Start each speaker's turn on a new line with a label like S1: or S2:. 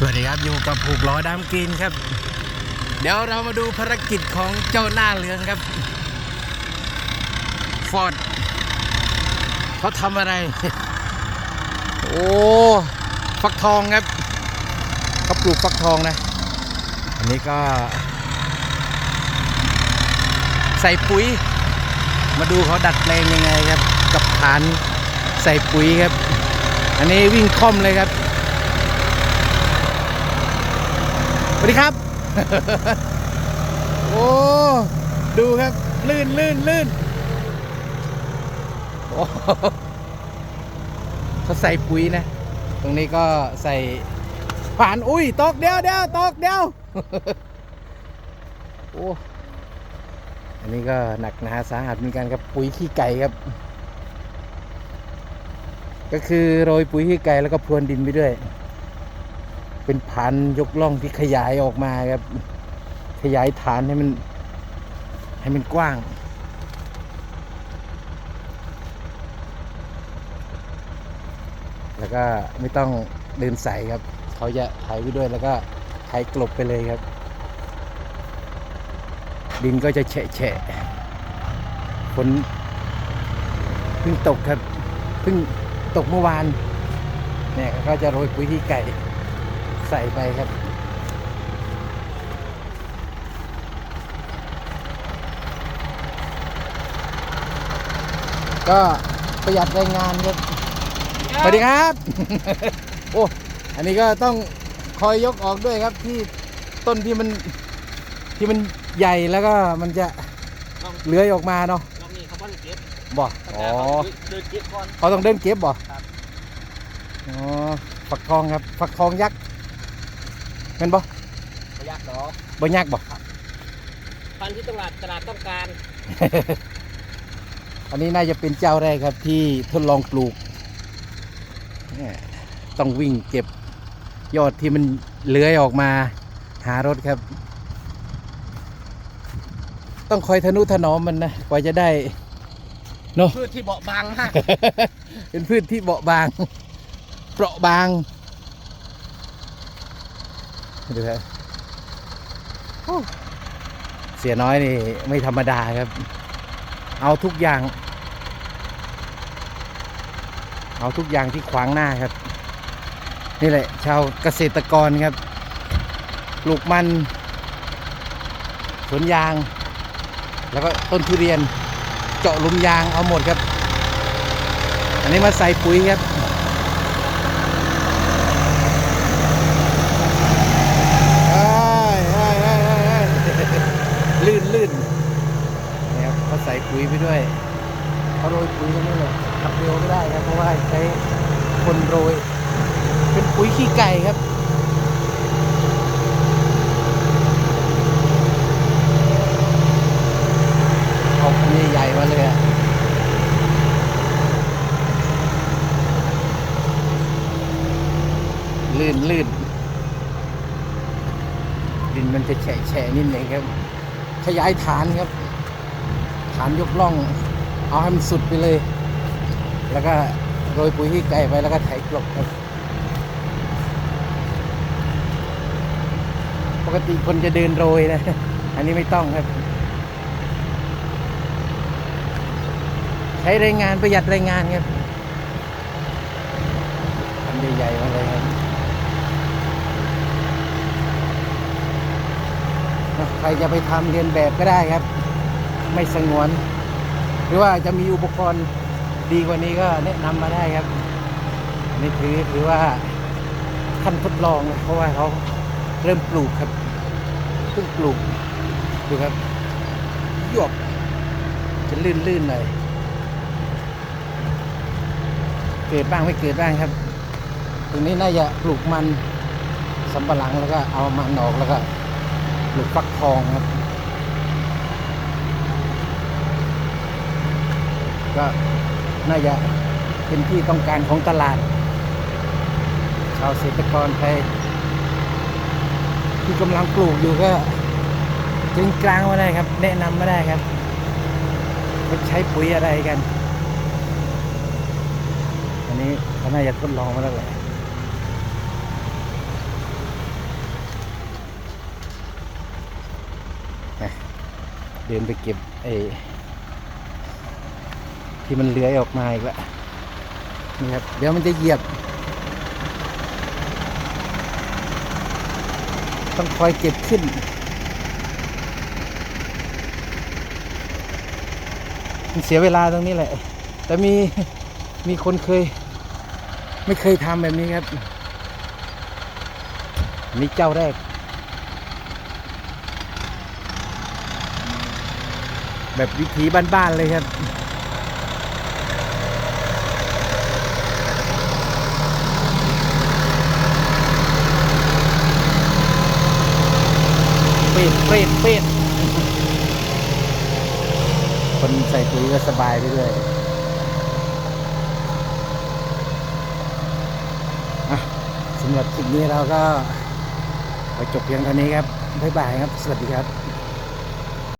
S1: สวัสดีครับอยู่กับผูกล้อดำกรีนครับ เดี๋ยวเรามาดูภารกิจของเจ้าหน้าเรืองครับฟอร์ดเขาทำอะไร โอ้ฟักทองครับเขาปลูกฟักทองนะ อันนี้ก็ ใส่ปุ๋ย มาดูเขาดัดแปลงยังไงครับ กับฐานใส่ปุ๋ยครับ อันนี้วิ่งค่อมเลยครับ สวัสดีครับ โอ้ ดูครับ ลื่นลื่นลื่นโอ้เขาใส่ปุ๋ยนะ ตรงนี้ก็ใส่ผ่านอุ้ย ตกเดียวเดียวตกเดียวโอ้อันนี้ก็หนักหนาสาหัสเหมือนกันครับปุ๋ยขี้ไก่ครับ ก็คือโรยปุ๋ยขี้ไก่แล้วก็พรวนดินไปด้วย เป็นพันยกล่องที่ขยายออกมาครับ ขยายฐานให้มัน ให้มันกว้าง แล้วก็ไม่ต้องเดินใส่ครับ เขาจะถ่ายไปด้วยแล้วก็ถ่ายกลบไปเลยครับ ดินก็จะแฉะแฉะฝนเพิ่งตกครับเพิ่งตกเมื่อวานเนี่ยก็จะโรยปุ๋ยที่ไก่ ใส่ไปครับ ก็ประหยัดแรงงานครับ สวัสดีครับ โอ้ อันนี้ก็ต้องคอยยกออกด้วยครับที่ต้นที่มันที่มันใหญ่แล้วก็มันจะเลื้อยออกมาเนาะ
S2: รอบนี้เขาบ้านเก็บ
S1: บ่
S2: ธรรม
S1: อ๋อ
S2: ดาเขาเดินเก็บก่อน
S1: เขาต้องเดินเก็บบ่
S2: ครับ
S1: อ๋อฝักทองครับฝักทองยักษ์ เห็นบ่
S2: ประหยัดดอก
S1: บ่ยักษ์บ่
S2: พันธุ์ที่ตลาดตลาดต้องการ
S1: อันนี้น่าจะเป็นเจ้าแรกครับที่ทดลองปลูกเนี่ยต้องวิ่งเก็บยอดที่มันเลื้อยออกมาหารถครับ ต้องคอยทนุถนอมมันนะกว่าจะได้เนาะ
S2: พืชที่เบาะบางมาก
S1: เป็นพืชที่เบาบาง เปราะบาง ดูครับโอ้เสียน้อยนี่ไม่ธรรมดาครับ เอาทุกอย่าง เอาทุกอย่างที่ขวางหน้าครับ นี่แหละ ชาวเกษตรกรครับปลูกมันสวนยาง แล้วก็ต้นทุเรียน เจาะหลุมยางเอาหมดครับ อันนี้มาใส่ปุ๋ยครับ เอ้ยเอ้ยเอ้ยเอ้ยเอ้ยลื่นลื่นนี่ครับเขาใส่ ปุ๋ยไปด้วยเขาโรยปุ๋ยตรงนี้เลยขับเร็วไม่ได้ครับเพราะว่าใช้คนโรย เป็นปุ๋ยขี้ไก่ครับเอาปุ๋ยใหญ่ๆมาเลยอะลื่นลื่นดินมันจะแฉะแฉะนิดหนึ่งครับ ขยายฐานครับ ฐานยกล่อง เอาให้มันสุดไปเลย แล้วก็โรยปุ๋ยที่ไก่ไปแล้วก็ไถกลบครับปกติคนจะเดินโรยนะ อันนี้ไม่ต้องครับ ใช้แรงงานประหยัดแรงงานครับทำใหญ่ๆมาเลยครับใครจะไปทำเรียนแบบก็ได้ครับ ไม่สงวน หรือว่าจะมีอุปกรณ์ดีกว่านี้ก็แนะนำมาได้ครับนี่ถือถือว่าขั้นทดลองเพราะว่าเขาเริ่มปลูกครับเพิ่งปลูกดูครับหยวบจะลื่นๆหน่อยเกิดบ้างไม่เกิดบ้างครับ ตรงนี้น่าจะปลูกมันสำปะหลังแล้วก็เอามันออกแล้วก็ปลูกฟักทองครับ ก็น่าจะเป็นที่ต้องการของตลาด ชาวเกษตรกรไทยที่กำลังปลูกอยู่ก็ถึงกลางไม่ได้ครับ แนะนำไม่ได้ครับเขใช้ปุ๋ยอะไรกัน อันนี้เขาน่าจะทดลองมาแล้วแหละเดินไปเก็บไอ ที่มันเลื้อยออกมาอีกแล้วนี่ครับเดี๋ยวมันจะเหยียบ ต้องคอยเก็บขึ้นมันเสียเวลาตรงนี้แหละ แต่มีมีคนเคย ไม่เคยทำแบบนี้ครับ นี่เจ้าแรกแบบวิถีบ้านๆเลยครับ เป็ดเป็ดเป็ดคนใส่ปุ๋ยก็สบายไปด้วยอะสำหรับคลิปนี้เราก็ไปจบเพียงเท่านี้ครับ บ๊ายบายครับ สวัสดีครับ